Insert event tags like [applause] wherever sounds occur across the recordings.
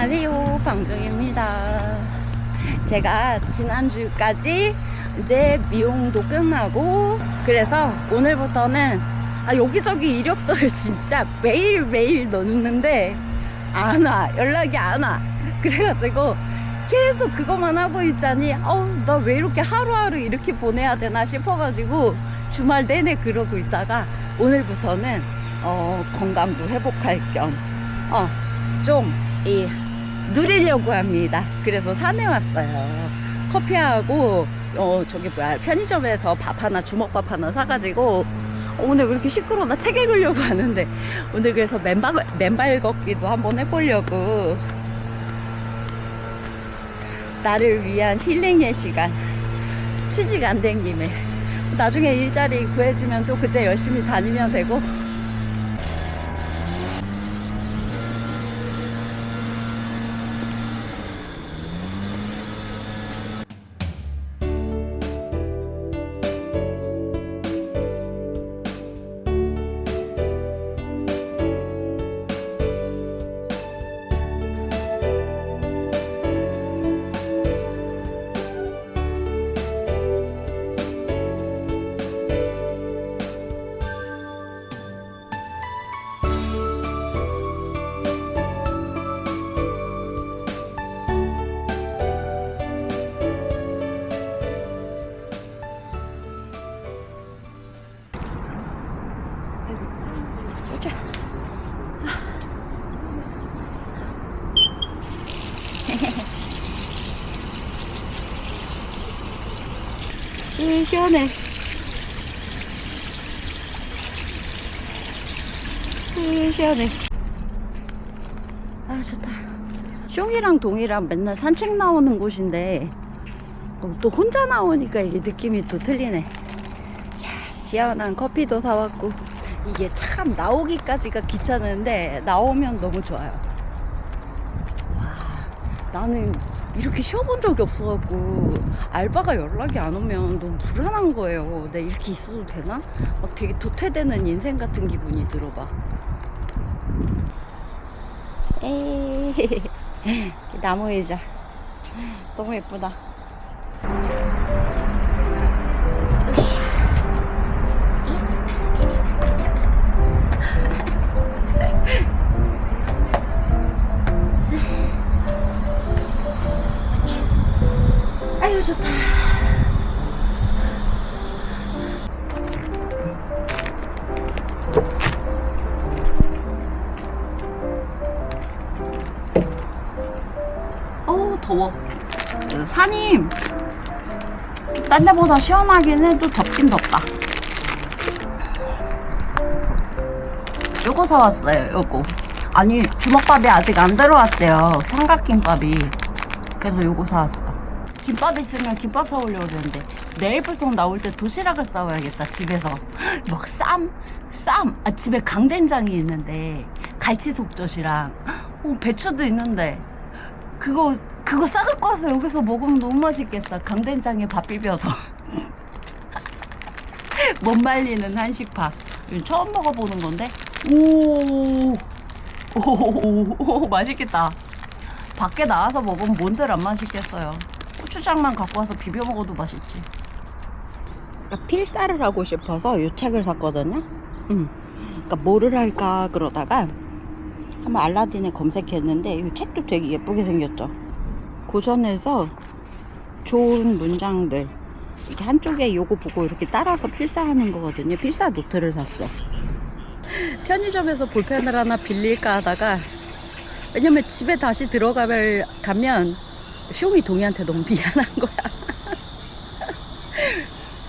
안녕하세요. 방정입니다. 제가 지난주까지 이제 미용도 끝나고 그래서 오늘부터는 아 여기저기 이력서를 [laughs] 진짜 매일매일 넣는데 안 와. 연락이 안 와. 그래가지고 계속 그것만 하고 있자니 어나 왜 이렇게 하루하루 이렇게 보내야 되나 싶어가지고 주말 내내 그러고 있다가 오늘부터는 어, 건강도 회복할 겸 어, 좀, 이, 누리려고 합니다. 그래서 산에 왔어요. 커피하고, 어, 저기 뭐야, 편의점에서 밥 하나, 주먹밥 하나 사가지고, 어, 오늘 왜 이렇게 시끄러워? 나책 읽으려고 하는데, 오늘 그래서 맨발, 맨발 걷기도 한번 해보려고. 나를 위한 힐링의 시간. 취직 안 된 김에. 나중에 일자리 구해지면 또 그때 열심히 다니면 되고, 보자. [laughs] 음, 시원해. 음, 시원해. 아, 좋다. 숑이랑 동이랑 맨날 산책 나오는 곳인데, 어, 또 혼자 나오니까 이게 느낌이 또 틀리네. 야, 시원한 커피도 사왔고. 이게 참 나오기까지가 귀찮은데 나오면 너무 좋아요. 와, 나는 이렇게 쉬어본 적이 없어갖고 알바가 연락이 안 오면 너무 불안한 거예요. 내가 이렇게 있어도 되나? 막 되게 도태되는 인생 같은 기분이 들어 봐. 에이, [laughs] 나무 의자 너무 예쁘다. 아유 좋다. 어우 더워. 그 산이 딴 데보다 시원하긴 해도 덥긴 덥다. 요거 사왔어요. 요거. 아니 주먹밥이 아직 안 들어왔대요. 삼각김밥이. 그래서 요거 사왔어. 김밥 있으면 김밥 사오려고 그랬는데 내일 보통 나올 때 도시락을 싸와야겠다 집에서. [laughs] 막 쌈, 쌈. 아, 집에 강된장이 있는데 갈치 속젓이랑 어, 배추도 있는데 그거 그거 싸갖고 와서 여기서 먹으면 너무 맛있겠다. 강된장에 밥 비벼서. [laughs] 못 말리는 한식밥 처음 먹어보는 건데? 오, 오, 오 맛있겠다. 밖에 나와서 먹으면 뭔들 안 맛있겠어요. 고추장만 갖고 와서 비벼 먹어도 맛있지. 필사를 하고 싶어서 이 책을 샀거든요. 음. 그러니까 뭐를 할까 그러다가 한번 알라딘에 검색했는데 이 책도 되게 예쁘게 생겼죠. 고전에서 좋은 문장들 이렇게 한쪽에 요거 보고 이렇게 따라서 필사하는 거거든요. 필사 노트를 샀어. 편의점에서 볼펜을 하나 빌릴까 하다가 왜냐면 집에 다시 들어가면 가면 숑이 동이한테 너무 미안한 거야.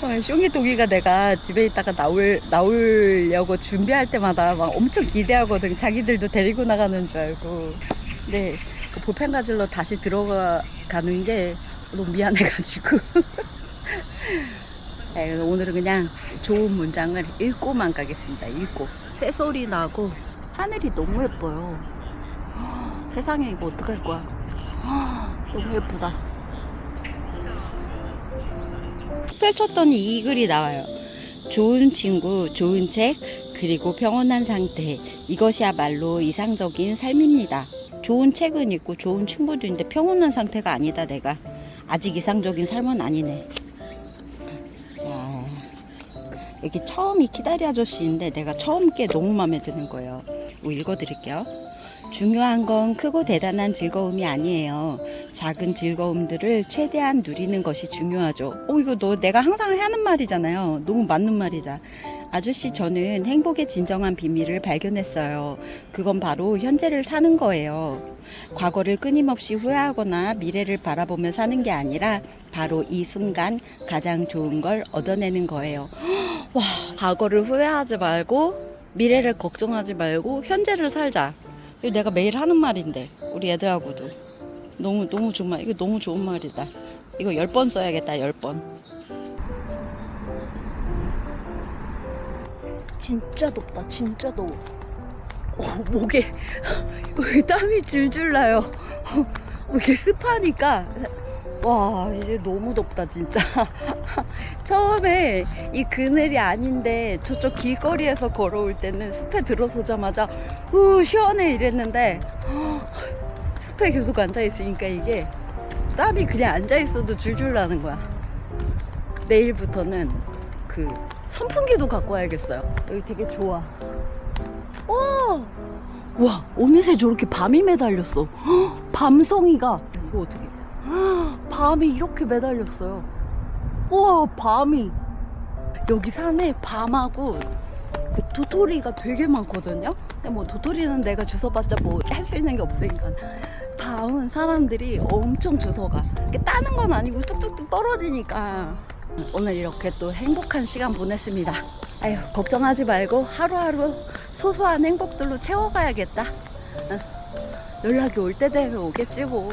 어, 숑이 동이가 내가 집에 있다가 나올 나오려고 준비할 때마다 막 엄청 기대하거든. 자기들도 데리고 나가는 줄 알고. 근데 그 볼펜 가지러 다시 들어가는 게 너무 미안해가지고. [laughs] 네, 오늘은 그냥 좋은 문장을 읽고만 가겠습니다. 읽고 새소리 나고 하늘이 너무 예뻐요. 세상에 이거 어떡할 거야 너무 예쁘다 펼쳤더니 이 글이 나와요 좋은 친구 좋은 책 그리고 평온한 상태 이것이야말로 이상적인 삶입니다. 좋은 책은 있고 좋은 친구도 있는데 평온한 상태가 아니다 내가. 아직 이상적인 삶은 아니네. 자, 여기 처음 이 키다리 아저씨인데 내가 처음 게 너무 마음에 드는 거예요. 이거 읽어드릴게요. 중요한 건 크고 대단한 즐거움이 아니에요. 작은 즐거움들을 최대한 누리는 것이 중요하죠. 어, 이거 너 내가 항상 하는 말이잖아요. 너무 맞는 말이다. 아저씨, 저는 행복의 진정한 비밀을 발견했어요. 그건 바로 현재를 사는 거예요. 과거를 끊임없이 후회하거나 미래를 바라보며 사는 게 아니라 바로 이 순간 가장 좋은 걸 얻어내는 거예요. [gasps] 와, 과거를 후회하지 말고 미래를 걱정하지 말고 현재를 살자. 이거 내가 매일 하는 말인데 우리 애들하고도 너무 너무 정말 이거 너무 좋은 말이다. 이거 열 번 써야겠다 열 번. 진짜 덥다 진짜 더워. 어, 목에 [laughs] 여기 땀이 줄줄 나요. [laughs] 이게 습하니까 와 이제 너무 덥다 진짜. [laughs] 처음에 이 그늘이 아닌데 저쪽 길거리에서 걸어올 때는 숲에 들어서자마자 우 시원해 이랬는데 숲에 계속 앉아 있으니까 이게 땀이 그냥 앉아 있어도 줄줄 나는 거야. 내일부터는 그 선풍기도 갖고 와야겠어요. 여기 되게 좋아. 와, 와 어느새 저렇게 밤이 매달렸어. 헉, 밤송이가 이거 어떻게? 헉, 밤이 이렇게 매달렸어요. 우와 밤이 여기 산에 밤하고 그 도토리가 되게 많거든요. 근데 뭐 도토리는 내가 주워봤자 뭐 할 수 있는 게 없으니까 밤은 사람들이 엄청 주워가. 이렇게 따는 건 아니고 뚝뚝뚝 떨어지니까 오늘 이렇게 또 행복한 시간 보냈습니다. 아유 걱정하지 말고 하루하루 소소한 행복들로 채워가야겠다. 응. 연락이 올 때 되면 오겠지 뭐.